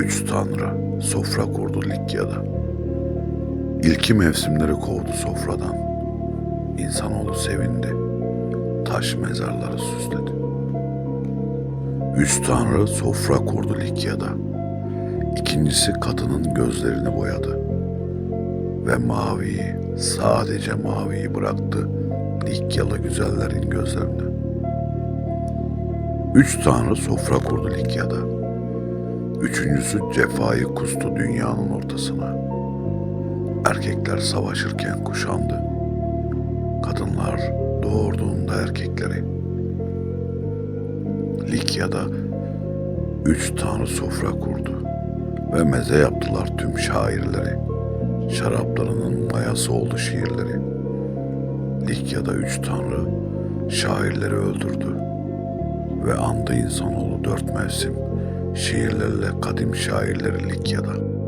Üç tanrı sofra kurdu Likya'da. İlki mevsimleri kovdu sofradan. İnsanoğlu sevindi. Taş mezarları süsledi. Üç tanrı sofra kurdu Likya'da. İkincisi kadının gözlerini boyadı. Ve maviyi, sadece maviyi bıraktı Likyalı güzellerin gözlerine. Üç tanrı sofra kurdu Likya'da. Üçüncüsü cefayı kustu dünyanın ortasına. Erkekler savaşırken kuşandı. Kadınlar doğurduğunda erkekleri. Likya'da üç tanrı sofra kurdu ve meze yaptılar tüm şairleri. Şaraplarının mayası oldu şiirleri. Likya'da üç tanrı şairleri öldürdü ve andı insanoğlu dört mevsim şiirlerle kadim şairleri Likya'da.